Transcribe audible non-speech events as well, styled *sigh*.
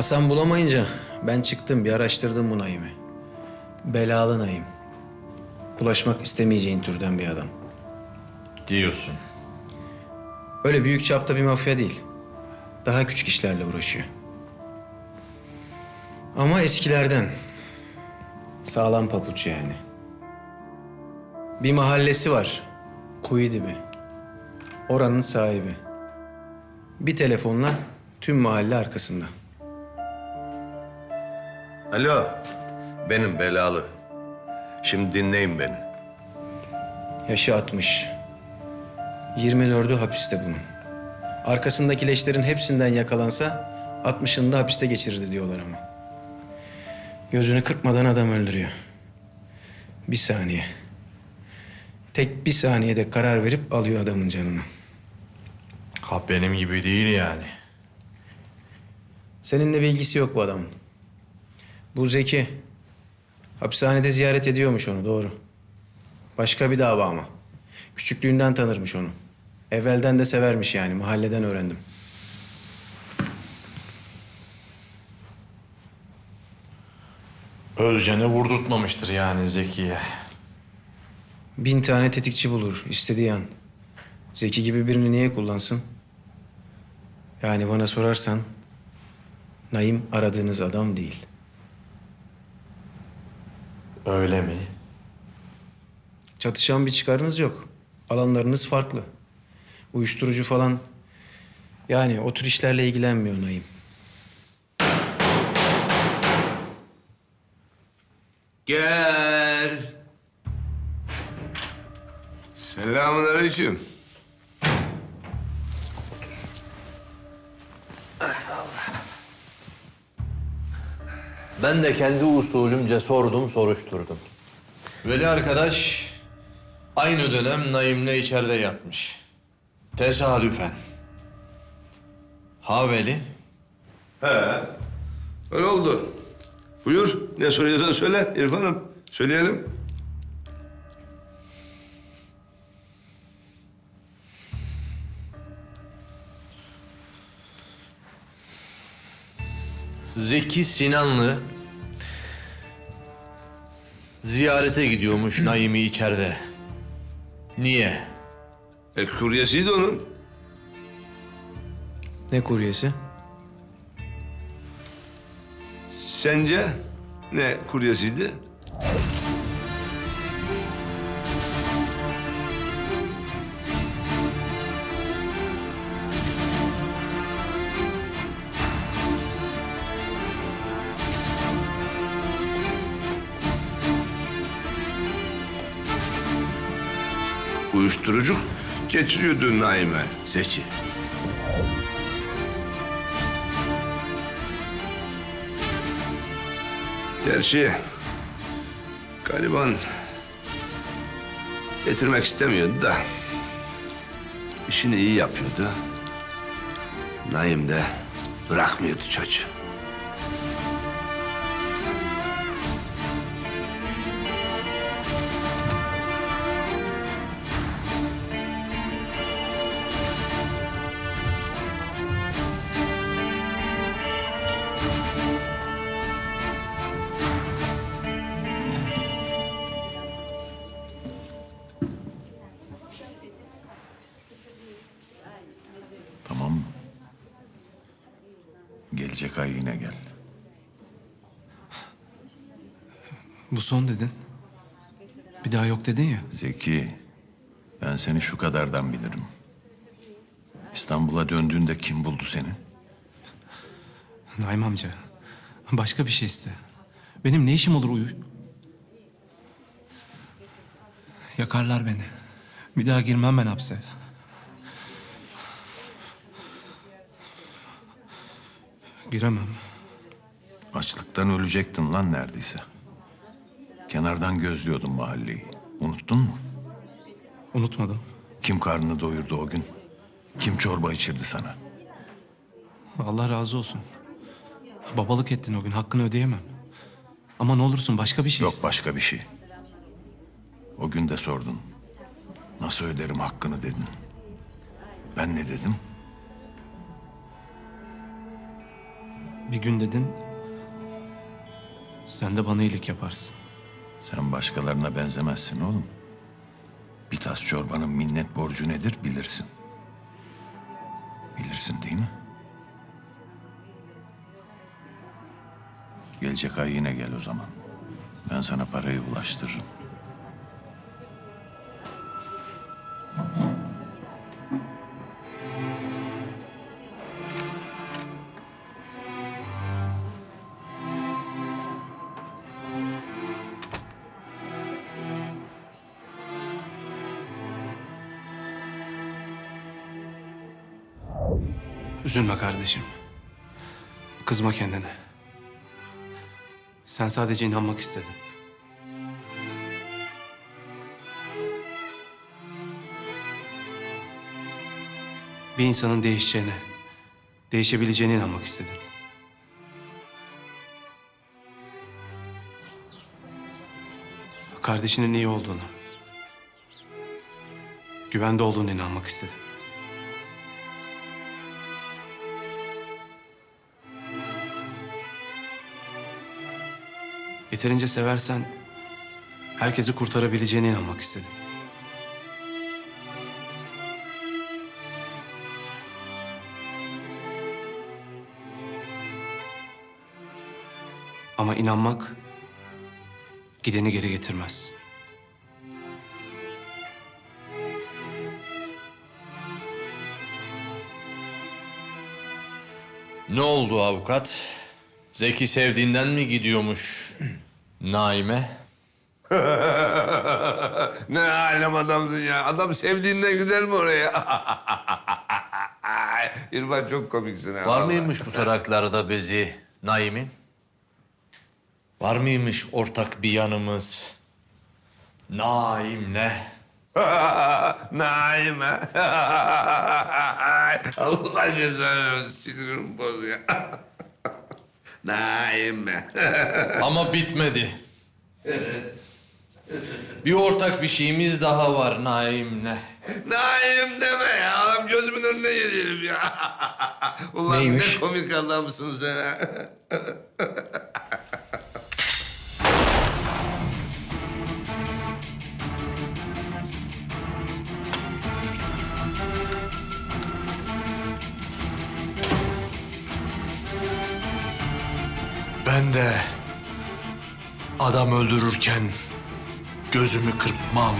Hasan bulamayınca ben çıktım bir araştırdım bu Naim'i. Belalı Naim. Bulaşmak istemeyeceğin türden bir adam. Diyorsun. Öyle büyük çapta bir mafya değil. Daha küçük işlerle uğraşıyor. Ama eskilerden. Sağlam papuç yani. Bir mahallesi var. Kuyu dibi. Oranın sahibi. Bir telefonla tüm mahalle arkasında. Alo, benim belalı. Şimdi dinleyin beni. Yaşı 60. 24'ü hapiste bunun. Arkasındaki leşlerin hepsinden yakalansa 60'ını da hapiste geçirirdi diyorlar ama. Gözünü kırpmadan adam öldürüyor. Bir saniye. Tek bir saniyede karar verip alıyor adamın canını. Ha benim gibi değil yani. Seninle bir ilgisi yok bu adamın. Bu Zeki. Hapishanede ziyaret ediyormuş onu doğru. Başka bir dava ama. Küçüklüğünden tanırmış onu. Evvelden de severmiş yani mahalleden öğrendim. Özcan'ı vurdurtmamıştır yani Zeki'ye. Bin tane tetikçi bulur istediği an. Zeki gibi birini niye kullansın? Yani bana sorarsan Naim aradığınız adam değil. Öyle mi? Çatışan bir çıkarınız yok. Alanlarınız farklı. Uyuşturucu falan yani o tür işlerle ilgilenmiyor Naim. Gel. Selamun Ben de kendi usulümce sordum, soruşturdum. Veli arkadaş aynı dönem Naim'le içeride yatmış. Tesadüfen. Ha Veli? Öyle oldu. Buyur. Ne soruyorsan söyle İrfan'ım. Söyleyelim. Zeki Sinanlı ziyarete gidiyormuş Naim'i içeride. Niye? E, kuryesiydi onun. Ne kuryesi? Sence ne kuryesiydi? Uyuşturucu getiriyordu Naime Zeki. Gerçi gariban getirmek istemiyordu da işini iyi yapıyordu. Naim de bırakmıyordu çocuğu. Gelecek ay yine gel. Bu son dedin. Bir daha yok dedin ya. Zeki, ben seni şu kadardan bilirim. İstanbul'a döndüğünde kim buldu seni? Naim amca, başka bir şey iste. Benim ne işim olur uyu... Yakarlar beni. Bir daha girmem ben hapse. Giremem. Açlıktan ölecektin lan neredeyse. Kenardan gözlüyordun mahalleyi. Unuttun mu? Unutmadım. Kim karnını doyurdu o gün? Kim çorba içirdi sana? Allah razı olsun. Babalık ettin o gün. Hakkını ödeyemem. Ama ne olursun başka bir şey Yok iste. başka bir şey. O gün de sordun. Nasıl öderim hakkını dedin. Ben ne dedim? Bir gün dedin, sen de bana iyilik yaparsın. Sen başkalarına benzemezsin oğlum. Bir tas çorbanın minnet borcu nedir bilirsin. Bilirsin değil mi? Gelecek ay yine gel o zaman. Ben sana parayı ulaştırırım. Üzülme kardeşim. Kızma kendine. Sen sadece inanmak istedin. Bir insanın değişeceğine, değişebileceğine inanmak istedin. Kardeşinin iyi olduğunu, güvende olduğunu inanmak istedin. Yeterince seversen herkesi kurtarabileceğine inanmak istedim. Ama inanmak gideni geri getirmez. Ne oldu avukat? Zeki sevdiğinden mi gidiyormuş Naime? *laughs* ne alem adamsın ya. Adam sevdiğinden gider mi oraya? *laughs* İrfan çok komiksin ha. Var vallahi. mıymış bu taraklarda bezi Naim'in? Var mıymış ortak bir yanımız? Naim'le. *laughs* Naime. Allah cezanı sinirim bozuyor. Naime. *laughs* Ama bitmedi. Bir ortak bir şeyimiz daha var Naim'le. Naim deme ya. Adam gözümün önüne geliyor ya. *laughs* Ulan Neymiş? ne komik adamsın sen ha. *laughs* Ben de adam öldürürken gözümü kırpmam.